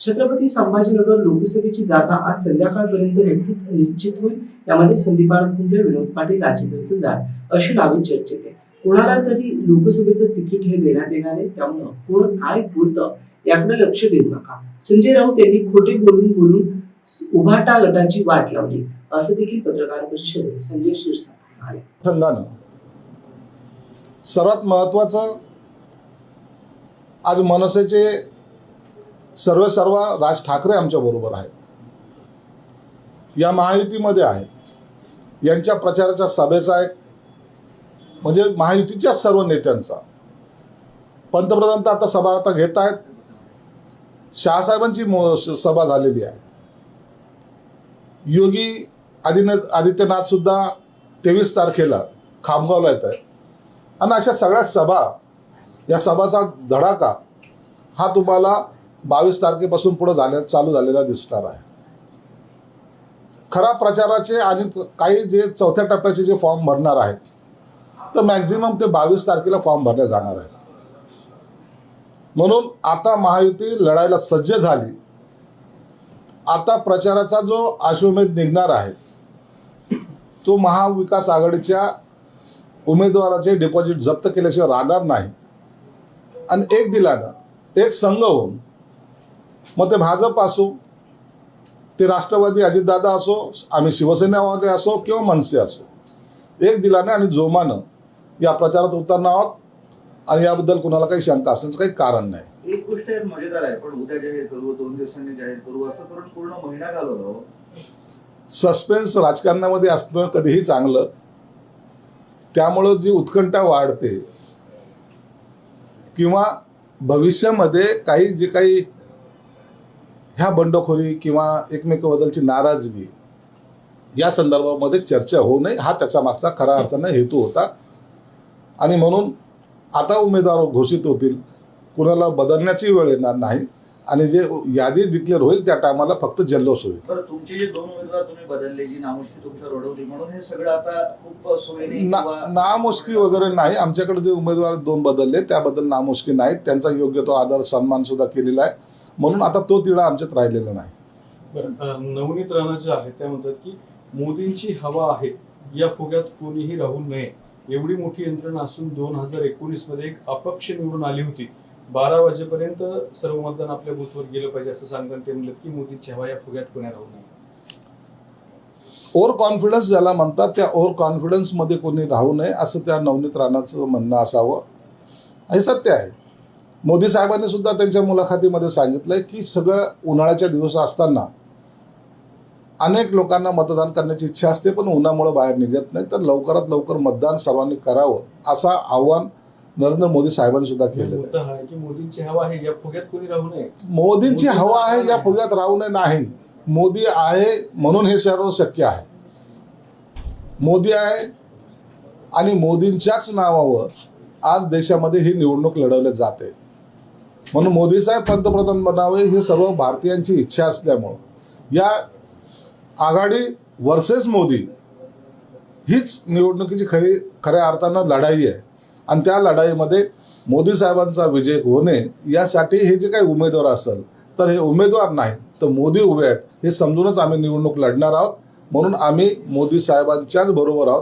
छत्रपती संभाजीनगर लोकसभेची जागा आज संध्याकाळपर्यंत नक्कीच निश्चित होईल. यामध्ये संदीपान फुंडे विनोद पाटील राजेंद्र चंदार अशी नावे चर्चेत आहे कोणाला तरी लोकसभेचं तिकीट हे देण्यात येणार आहे त्यामुळं कोण काय बोलतं याकडे लक्ष देऊ नका. संजय राऊत यांनी खोटे बोलून बोलून उभाटा गटाची वाट लावली. असं देखील पत्रकार परिषदेत संजय क्षीरसागर म्हणाले. सर्वात महत्वाचं आज मनसेचे सर्व सर्व राज ठाकरे आमच्या बरोबर आहेत. या महायुतीमध्ये आहेत. यांच्या प्रचाराच्या सभेचा एक म्हणजे महायुतीच्या सर्व नेत्यांचा. पंतप्रधान तर आता सभा आता घेत आहेत. शहासाहेबांची मो- सभा झालेली आहे. योगी आदिनाथ आदित्यनाथ सुद्धा तेवीस तारखेला खामगावला येत आहे आणि अशा सगळ्या सभा या सभाचा धडाका हा तुम्हाला बावीस तारखेपासून पुढे झाल्या चालू झालेला दिसणार आहे. खरा प्रचाराचे आणि काही जे चौथ्या टप्प्याचे जे फॉर्म भरणार आहेत तर मॅक्झिमम ते बावीस तारखेला फॉर्म भरले जाणार आहेत. म्हणून आता महायुती लढायला सज्ज झाली. आता प्रचाराचा जो अश्वमेध निघणार आहे तो महाविकास आघाडीच्या उमेदवाराचे डिपॉझिट जप्त केल्याशिवाय राहणार नाही. आणि एक दिलानं एक संघ होऊन मग ते भाजप असो ते राष्ट्रवादी अजितदादा असो आम्ही शिवसेनावाले असो किंवा मनसे असो एक दिलाने आणि जोमानं या प्रचारात उतरणार आहोत आणि याबद्दल कुणाला काही शंका असण्याचं काही कारण नाही एक गोष्ट मजेदार आहे पण उद्या जाहीर करू दोन दिवसांनी जाहीर करू असं करून पूर्ण महिना घालवला हो. सस्पेन्स राजकारणामध्ये असणं कधीही चांगलं त्यामुळं जी उत्कंठा वाढते किंवा भविष्यामध्ये काही जे काही ह्या बंडखोरी किंवा एकमेकाबद्दलची नाराजगी या संदर्भामध्ये चर्चा होऊ नये. हा त्याच्या मागचा खऱ्या अर्थानं हेतू होता. आणि म्हणून आता उमेदवार घोषित होतील. कुणाला बदलण्याची वेळ येणार नाही. आणि जे यादी डिक्लेअर होईल त्या टायमाला फक्त जल्लोष होईल. तुमचे जे दोन उमेदवार तुम्ही बदलले जी नामुष्की तुमच्यावर ओढवली म्हणून हे सगळं आता खूप सोयीने ना नामुष्की वगैरे नाही. आमच्याकडे जे उमेदवार दोन बदलले त्याबद्दल नामुष्की नाहीत. त्यांचा योग्य तो आदर सन्मान सुद्धा केलेला आहे. म्हणून आता तो तिढा आमच्यात राहिलेला नाही. बरं, नवनीत राणा जे आहेत त्या म्हणतात की मोदींची हवा आहे या फुग्यात कोणीही राहू नये. एवढी मोठी यंत्रणा असून दोन हजार एकोणीसमध्ये एक अपक्ष निवडून आली होती. बारा वाजेपर्यंत सर्व मतदान आपल्या बूथवर गेलं पाहिजे असं सांगताना ते म्हणलं की मोदींची हवा या फुग्यात कोणी राहू नये. ओव्हर कॉन्फिडन्स ज्याला म्हणतात त्या ओव्हर कॉन्फिडन्समध्ये कोणी राहू नये असं त्या नवनीत राणाचं म्हणणं असावं. हे सत्य आहे. मोदी साहेबांनी सुद्धा त्यांच्या मुलाखतीमध्ये सांगितलंय की सगळं उन्हाळ्याच्या दिवस असताना अनेक लोकांना मतदान करण्याची इच्छा असते पण उन्हामुळे बाहेर निघत नाही. तर लवकरात लवकर मतदान सर्वांनी करावं असं आव्हान नरेंद्र मोदी साहेबांनी सुद्धा केलेलं आहे. मोदींची हवा आहे या फुग्यात कोणी राहू नये? मोदींची हवा आहे या फुग्यात राहू नये नाही. मोदी आहे म्हणून हे सर्व शक्य आहे. मोदी आहे आणि मोदींच्याच नावावर आज देशामध्ये ही निवडणूक लढवली जाते. म्हणून मोदी साहेब पंतप्रधान बनावे ही सर्व भारतीयांची इच्छा असल्यामुळं. या आघाडी वर्सेस मोदी हीच निवडणुकीची खरी खऱ्या अर्थानं लढाई आहे. आणि त्या लढाईमध्ये मोदी साहेबांचा विजय होणे यासाठी हे जे काही उमेदवार असेल तर हे उमेदवार नाही तर मोदी उभे आहेत. हे समजूनच आम्ही निवडणूक लढणार आहोत. म्हणून आम्ही मोदी साहेबांच्याच बरोबर आहोत.